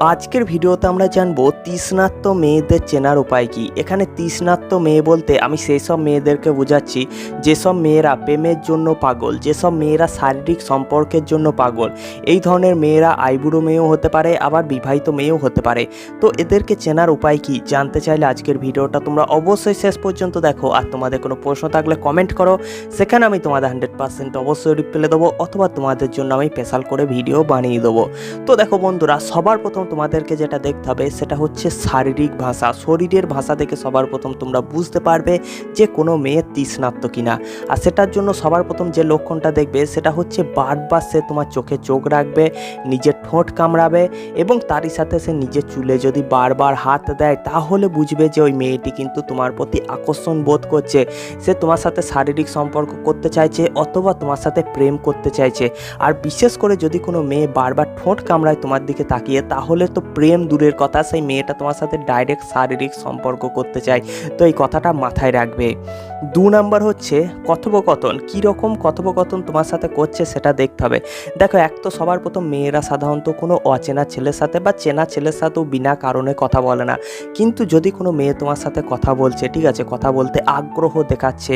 আজকের ভিডিওতে আমরা জানব তৃষ্ণাত্ম মেয়েদের চেনার উপায় কি। এখানে তৃষ্ণাত্ম মেয়ে বলতে আমি সেই সব মেয়েদেরকে বোঝাচ্ছি, যেসব মেয়েরা প্রেমের জন্য পাগল, যেসব মেয়েরা শারীরিক সম্পর্কের জন্য পাগল। এই ধরনের মেয়েরা আইবুড়ো মেয়েও হতে পারে, আবার বিবাহিত মেয়েও হতে পারে। তো এদেরকে চেনার উপায় কি জানতে চাইলে আজকের ভিডিওটা তোমরা অবশ্যই শেষ পর্যন্ত দেখো। আর তোমাদের কোনো প্রশ্ন থাকলে কমেন্ট করো। সেখানে আমি তোমাদের হান্ড্রেড পার্সেন্ট অবশ্যই রিপ্লে দেবো, অথবা তোমাদের জন্য আমি স্পেশাল করে ভিডিও বানিয়ে দেবো। তো দেখো বন্ধুরা, সবার প্রথম তোমাদেরকে যেটা দেখতে হবে সেটা হচ্ছে শারীরিক ভাষা। শরীরের ভাষা থেকে সবার প্রথম তোমরা বুঝতে পারবে যে কোনো মেয়ে তৃষ্ণাত্ম কিনা। আর সেটার জন্য সবার প্রথম যে লক্ষণটা দেখবে সেটা হচ্ছে বারবার সে তোমার চোখে চোখ রাখবে, নিজের ঠোঁট কামড়াবে এবং তারই সাথে সে নিজের চুলে যদি বারবার হাত দেয় তাহলে বুঝবে যে ওই মেয়েটি কিন্তু তোমার প্রতি আকর্ষণ বোধ করছে। সে তোমার সাথে শারীরিক সম্পর্ক করতে চাইছে অথবা তোমার সাথে প্রেম করতে চাইছে। আর বিশেষ করে যদি কোনো মেয়ে বারবার ঠোঁট কামড়ায় তোমার দিকে তাকিয়ে তাহলে তো প্রেম দূরের কথা। সেই মেয়েটা তোমার সাথে ডাইরেক্ট শারীরিক সম্পর্ক করতে চায়। তো এই কথাটা মাথায় রাখবে। দু নাম্বার হচ্ছে কথোপকথন। কীরকম কথোপকথন তোমার সাথে করছে সেটা দেখতে হবে। দেখো, এক তো সবার প্রথম মেয়েরা সাধারণত কোনো অচেনা ছেলের সাথে বা চেনা ছেলের সাথেও বিনা কারণে কথা বলে না। কিন্তু যদি কোনো মেয়ে তোমার সাথে কথা বলছে, ঠিক আছে, কথা বলতে আগ্রহ দেখাচ্ছে,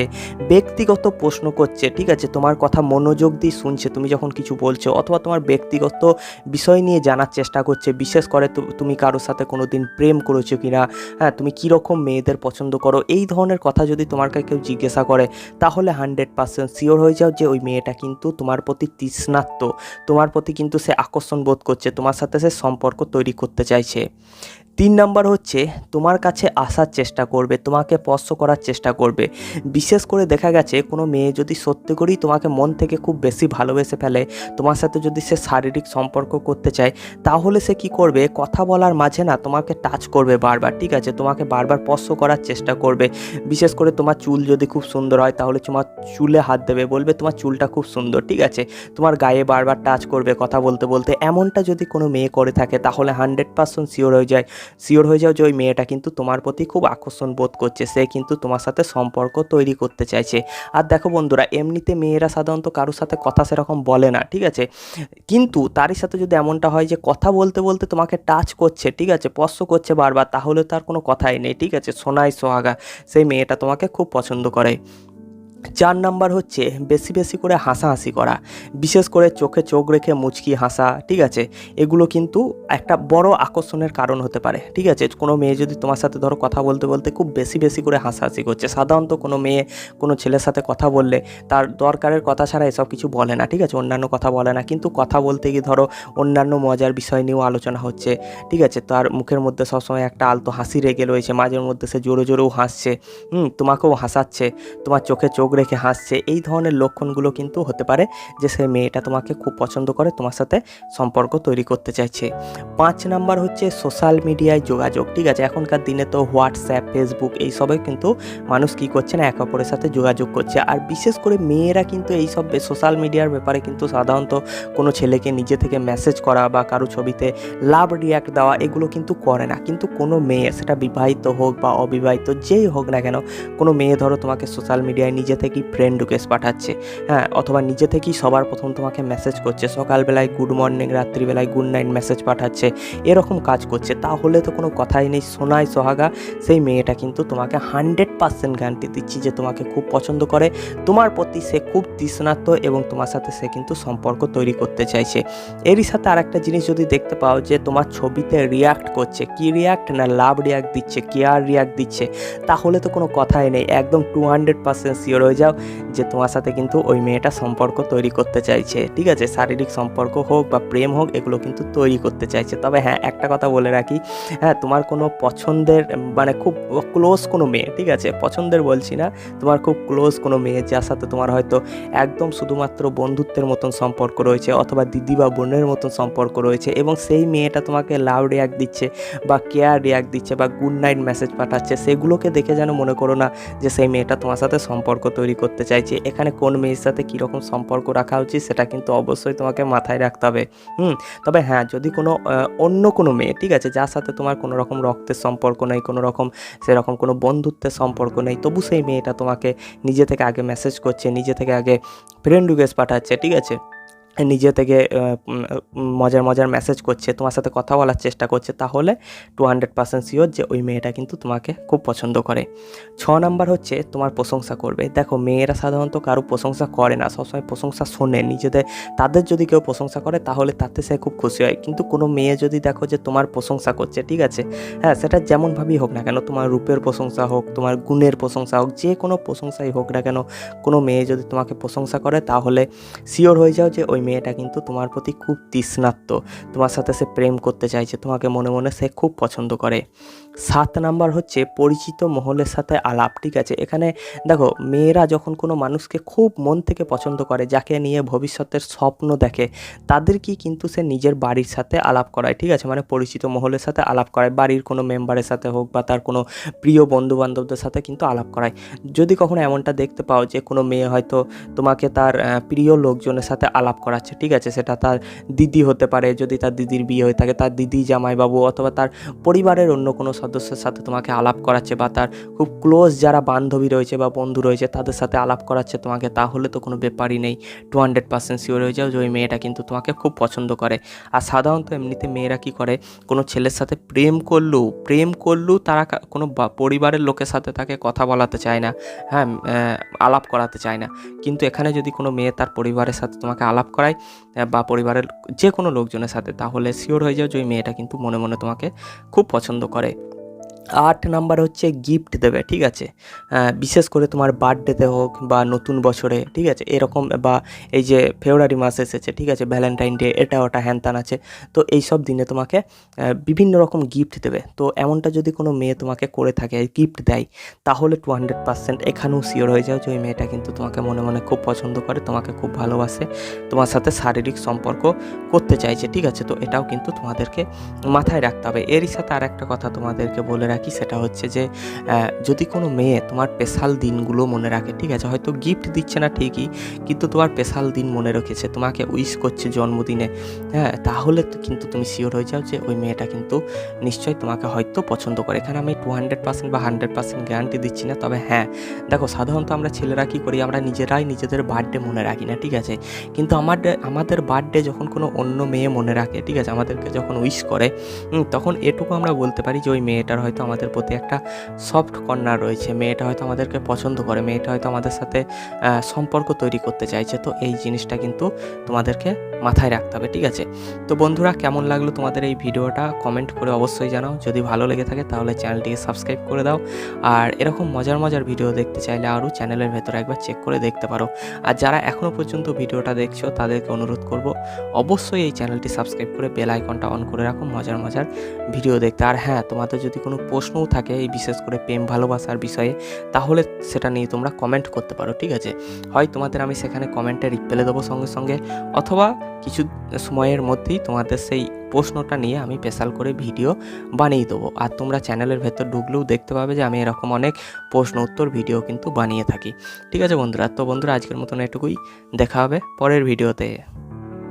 ব্যক্তিগত প্রশ্ন করছে, ঠিক আছে, তোমার কথা মনোযোগ দিয়ে শুনছে, তুমি যখন কিছু বলছো, অথবা তোমার ব্যক্তিগত বিষয় নিয়ে জানার চেষ্টা করছে, বিশেষ করে তুমি কারোর সাথে কোনো দিন প্রেম করেছ কি না হ্যাঁ তুমি কীরকম মেয়েদের পছন্দ করো, এই ধরনের কথা যদি তোমাকে কেউ জিজ্ঞাসা করে, তাহলে হান্ড্রেড পার্সেন্ট শিওর হয়ে যাও যে ওই মেয়েটা কিন্তু তোমার প্রতি তৃষ্ণাত্ম তোমার প্রতি কিন্তু সে আকর্ষণ বোধ করছে, তোমার সাথে সে সম্পর্ক তৈরি করতে চাইছে। তিন নাম্বার হচ্ছে, তোমার কাছে আসার চেষ্টা করবে, তোমাকে স্পর্শ করার চেষ্টা করবে। বিশেষ করে দেখা গেছে, কোনো মেয়ে যদি সত্যি করেই তোমাকে মন থেকে খুব বেশি ভালোবেসে ফেলে, তোমার সাথে যদি সে শারীরিক সম্পর্ক করতে চায়, তাহলে সে কি করবে? কথা বলার মাঝে না তোমাকে টাচ করবে বারবার, ঠিক আছে? তোমাকে বারবার স্পর্শ করার চেষ্টা করবে। বিশেষ করে তোমার চুল যদি খুব সুন্দর হয়, তাহলে তোমার চুলে হাত দেবে, বলবে তোমার চুলটা খুব সুন্দর, ঠিক আছে? তোমার গায়ে বারবার টাচ করবে কথা বলতে বলতে। এমনটা যদি কোনো মেয়ে করে থাকে, তাহলে হান্ড্রেড পার্সেন্ট শিওর হয়ে যায়। শিওর হয়ে যাও যে ওই মেয়েটা কিন্তু তোমার প্রতি খুব আকর্ষণ বোধ করছে, সে কিন্তু তোমার সাথে সম্পর্ক তৈরি করতে চাইছে। আর দেখো বন্ধুরা, এমনিতে মেয়েরা সাধারণত কারোর সাথে কথা সেরকম বলে না, ঠিক আছে? কিন্তু তারই সাথে যদি এমনটা হয় যে কথা বলতে বলতে তোমাকে টাচ করছে, ঠিক আছে? স্পর্শ করছে বারবার, তাহলে তার কোনো কথাই নেই, ঠিক আছে? সোনাই সোহাগা, সেই মেয়েটা তোমাকে খুব পছন্দ করে। চার নাম্বার হচ্ছে বেশি বেশি করে হাসাহাসি করা, বিশেষ করে চোখে চোখ রেখে মুচকি হাসা, ঠিক আছে? এগুলো কিন্তু একটা বড় আকর্ষণের কারণ হতে পারে, ঠিক আছে? কোনো মেয়ে যদি তোমার সাথে ধরো কথা বলতে বলতে খুব বেশি বেশি করে হাসাহাসি করছে, সাধারণত কোনো মেয়ে কোনো ছেলের সাথে কথা বললে তার দরকারের কথা ছাড়া এসব কিছু বলে না, ঠিক আছে? অন্যান্য কথা বলে না, কিন্তু কথা বলতে গিয়ে ধরো অন্যান্য মজার বিষয় নিয়েও আলোচনা হচ্ছে, ঠিক আছে? তার মুখের মধ্যে সবসময় একটা আলতো হাসি রেগে রয়েছে, মাঝের মধ্যে সে জোরে জোরেও হাসছে, হুম, তোমাকেও হাসাচ্ছে, তোমার চোখে চোখ রেখে হাসছে। এই ধরনের লক্ষণগুলো কিন্তু হতে পারে যে সেই মেয়েটা তোমাকে খুব পছন্দ করে, তোমার সাথে সম্পর্ক তৈরি করতে চাইছে। পাঁচ নাম্বার হচ্ছে সোশ্যাল মিডিয়ায় যোগাযোগ, ঠিক আছে? এখনকার দিনে তো হোয়াটসঅ্যাপ, ফেসবুক এইসবে কিন্তু মানুষ কী করছে না, একে অপরের সাথে যোগাযোগ করছে। আর বিশেষ করে মেয়েরা কিন্তু এইসব সোশ্যাল মিডিয়ার ব্যাপারে কিন্তু সাধারণত কোনো ছেলেকে নিজে থেকে মেসেজ করা বা কারও ছবিতে লাভ রিয়াক্ট দেওয়া, এগুলো কিন্তু করে না। কিন্তু কোনো মেয়ে, সেটা বিবাহিত হোক বা অবিবাহিত যেই হোক না কেন, কোনো মেয়ে ধরো তোমাকে সোশ্যাল মিডিয়ায় নিজে থেকেই ফ্রেন্ড রিকোয়েস্ট পাঠাচ্ছে। হ্যাঁ অথবা নিজে থেকেই সবার প্রথম তোমাকে মেসেজ করছে। সকালবেলায় গুড মর্নিং রাত্রিবেলায় গুড নাইট মেসেজ পাঠাচ্ছে। এরকম কাজ করছে। তাহলে তো কোনো কথাই নেই। সোনায় সোহাগা, সেই মেয়েটা কিন্তু তোমাকে হান্ড্রেড পার্সেন্ট গ্যারান্টি দিচ্ছি যে তোমাকে খুব পছন্দ করে। তোমার প্রতি সে খুব তৃষ্ণার্ত এবং তোমার সাথে সে কিন্তু সম্পর্ক তৈরি করতে চাইছে। এরই সাথে আরেকটা জিনিস যদি দেখতে পাও যে তোমার ছবিতে রিয়াক্ট করছে, কি রিয়াক্ট না লাভ রিয়াক্ট দিচ্ছে কেয়ার রিয়াক্ট দিচ্ছে, তাহলে তো কোনো কথাই নেই। একদম টু হান্ড্রেড পার্সেন্ট শিওর যাও যে তোমার সাথে কিন্তু ওই মেয়েটা সম্পর্ক তৈরি করতে চাইছে। ঠিক আছে? শারীরিক সম্পর্ক হোক বা প্রেম হোক, এগুলো কিন্তু তৈরি করতে চাইছে। তবে হ্যাঁ একটা কথা বলে রাখি হ্যাঁ তোমার কোনো পছন্দের মানে খুব ক্লোজ কোনো মেয়ে, ঠিক আছে? পছন্দের বলছি না, তোমার খুব ক্লোজ কোনো মেয়ে যার সাথে তোমার হয়তো একদম শুধুমাত্র বন্ধুত্বের মতন সম্পর্ক রয়েছে অথবা দিদি বা বোনের মতন সম্পর্ক রয়েছে এবং সেই মেয়েটা তোমাকে লাভ রিয়াক্ট দিচ্ছে বা কেয়ার রিয়াক্ট দিচ্ছে বা গুড নাইট মেসেজ পাঠাচ্ছে, সেগুলোকে দেখে যেন মনে করো না যে সেই মেয়েটা তোমার সাথে সম্পর্ক তৈরি করতে চাইছি, এখানে কোন মেয়ের সাথে কীরকম সম্পর্ক রাখা উচিত সেটা কিন্তু অবশ্যই তোমাকে মাথায় রাখতে হবে। হুম, তবে হ্যাঁ যদি কোনো অন্য কোনো মেয়ে, ঠিক আছে, যার সাথে তোমার কোনো রকম রক্তের সম্পর্ক নেই, কোনো রকম, সেরকম কোনো বন্ধুত্বের সম্পর্ক নেই, তবু সেই মেয়েটা তোমাকে নিজে থেকে আগে মেসেজ করছে, নিজে থেকে আগে ফ্রেন্ড রিকোয়েস্ট পাঠাচ্ছে, ঠিক আছে? নিজে থেকে মজার মজার মেসেজ করছে, তোমার সাথে কথা বলার চেষ্টা করছে, তাহলে টু হান্ড্রেড পার্সেন্ট শিওর যে ওই মেয়েটা কিন্তু তোমাকে খুব পছন্দ করে। ছ নাম্বার হচ্ছে তোমার প্রশংসা করবে। দেখো, মেয়েরা সাধারণত কারও প্রশংসা করে না, সবসময় প্রশংসা শোনে, নিজেদের, তাদের যদি কেউ প্রশংসা করে, তাহলে তাতে সে খুব খুশি হয়। কিন্তু কোনো মেয়ে যদি দেখো যে তোমার প্রশংসা করছে, ঠিক আছে? হ্যাঁ সেটা যেমনভাবেই হোক না কেন, তোমার রূপের প্রশংসা হোক, তোমার গুণের প্রশংসা হোক, যে কোনো প্রশংসাই হোক না কেন, কোনো মেয়ে যদি তোমাকে প্রশংসা করে, তাহলে শিওর হয়ে যাও যে ওই মেয়েটা কিন্তু তোমার প্রতি খুব তৃষ্ণাত্ম তোমার সাথে সে প্রেম করতে চাইছে, তোমাকে মনে মনে সে খুব পছন্দ করে। সাত নাম্বার হচ্ছে পরিচিত মহলের সাথে আলাপ, ঠিক আছে? এখানে দেখো, মেয়েরা যখন কোনো মানুষকে খুব মন থেকে পছন্দ করে, যাকে নিয়ে ভবিষ্যতের স্বপ্ন দেখে, তাদেরকেই কিন্তু সে নিজের বাড়ির সাথে আলাপ করায়, ঠিক আছে? মানে পরিচিত মহলের সাথে আলাপ করায়, বাড়ির কোনো মেম্বারের সাথে হোক বা তার কোনো প্রিয় বন্ধু বান্ধবদের সাথে কিন্তু আলাপ করায়। যদি কখনো এমনটা দেখতে পাও যে কোনো মেয়ে হয়তো তোমাকে তার প্রিয় লোকজনের সাথে আলাপ করাচ্ছে, ঠিক আছে? সেটা তার দিদি হতে পারে, যদি তার দিদির বিয়ে হয়ে থাকে, তার দিদি জামাইবাবু অথবা তার পরিবারের অন্য কোনো সদস্যের সাথে তোমাকে আলাপ করাচ্ছে বা তার খুব ক্লোজ যারা বান্ধবী রয়েছে বা বন্ধু রয়েছে, তাদের সাথে আলাপ করাচ্ছে তোমাকে, তাহলে তো কোনো ব্যাপারই নেই। টু হান্ড্রেড পার্সেন্ট শিওর হয়ে যাও যে ওই মেয়েটা কিন্তু তোমাকে খুব পছন্দ করে। আর সাধারণত এমনিতে মেয়েরা কি করে? কোনো ছেলের সাথে প্রেম করলেও প্রেম করলেও তারা কোনো পরিবারের লোকের সাথে তাকে কথা বলাতে চায় না হ্যাঁ আলাপ করাতে চায় না। কিন্তু এখানে যদি কোনো মেয়ে তার পরিবারের সাথে তোমাকে আলাপ করায় বা পরিবারের যে কোনো লোকজনের সাথে, তাহলে শিওর হয়ে যাও যে ওই মেয়েটা কিন্তু মনে মনে তোমাকে খুব পছন্দ করে। আট নাম্বার হচ্ছে গিফট দেবে, ঠিক আছে? বিশেষ করে তোমার বার্থডেতে হোক বা নতুন বছরে, ঠিক আছে? এরকম বা এই যে ফেব্রুয়ারি মাস এসেছে, ঠিক আছে? ভ্যালেন্টাইন ডে এটা ওটা হ্যান ত্যান আছে। তো এই সব দিনে তোমাকে বিভিন্ন রকম গিফট দেবে। তো এমনটা যদি কোনো মেয়ে তোমাকে করে থাকে গিফট দেয়, তাহলে টু হান্ড্রেড পার্সেন্ট এখানেও শিওর হয়ে যাও যে ওই মেয়েটা কিন্তু তোমাকে মনে মনে খুব পছন্দ করে, তোমাকে খুব ভালোবাসে, তোমার সাথে শারীরিক সম্পর্ক করতে চাইছে, ঠিক আছে? তো এটাও কিন্তু তোমাদেরকে মাথায় রাখতে হবে। এরই সাথে আর একটা কথা তোমাদেরকে বলে রাখি সেটা হচ্ছে যে যদি কোনো মেয়ে তোমার স্পেশাল দিনগুলো মনে রাখে, ঠিক আছে? হয়তো গিফট দিচ্ছে না ঠিকই, কিন্তু তোমার স্পেশাল দিন মনে রেখেছে, তোমাকে উইশ করছে জন্মদিনে হ্যাঁ? তাহলে কিন্তু তুমি শিওর হয়ে যাও যে ওই মেয়েটা কিন্তু নিশ্চয়ই তোমাকে হয়তো পছন্দ করে। এখানে আমি টু হান্ড্রেড পার্সেন্ট বা হান্ড্রেড পার্সেন্ট গ্যারান্টি দিচ্ছি না, তবে হ্যাঁ দেখো সাধারণত আমরা ছেলেরা কী করি? আমরা নিজেরাই নিজেদের বার্থডে মনে রাখি না, ঠিক আছে? কিন্তু আমাদের আমাদের বার্থডে যখন কোনো অন্য মেয়ে মনে রাখে, ঠিক আছে? আমাদেরকে যখন উইশ করে তখন এটুকু আমরা বলতে পারি যে ওই মেয়েটার হয়তো আমাদের প্রতি একটা সফট কর্নার রয়েছে। মেয়েটা হয়তো আমাদেরকে পছন্দ করে, মেয়েটা হয়তো আমাদের সাথে সম্পর্ক তৈরি করতে চাইছে। তো এই জিনিসটা কিন্তু তোমাদেরকে মাথায় রাখতে হবে, ঠিক আছে? তো বন্ধুরা, কেমন লাগল তোমাদের এই ভিডিওটা? কমেন্ট করে অবশ্যই জানাও। যদি ভালো লেগে থাকে তাহলে চ্যানেলটিকে সাবস্ক্রাইব করে দাও। আর এরকম মজার মজার ভিডিও দেখতে চাইলে আরও চ্যানেলের ভেতরে একবার চেক করে দেখতে পারো। আর যারা এখনও পর্যন্ত ভিডিওটা দেখছ, তাদেরকে অনুরোধ করব অবশ্যই এই চ্যানেলটি সাবস্ক্রাইব করে বেল আইকনটা অন করে রাখো মজার মজার ভিডিও দেখতে। আর হ্যাঁ তোমাদের যদি কোনো প্রশ্নও থাকে এই বিশেষ করে প্রেম, ভালোবাসার বিষয়ে। তাহলে সেটা নিয়ে তোমরা কমেন্ট করতে পারো, ঠিক আছে? হয় তোমাদের আমি সেখানে কমেন্টে রিপ্লে দেবো সঙ্গে সঙ্গে, অথবা কিছু সময়ের মধ্যেই তোমাদের সেই প্রশ্নটা নিয়ে আমি স্পেশাল করে ভিডিও বানিয়ে দেবো। আর তোমরা চ্যানেলের ভেতর ঢুকলেও দেখতে পাবে যে আমি এরকম অনেক প্রশ্ন উত্তর ভিডিও কিন্তু বানিয়ে থাকি। ঠিক আছে বন্ধুরা? তো বন্ধুরা, আজকের মতন এটুকুই। দেখা হবে পরের ভিডিওতে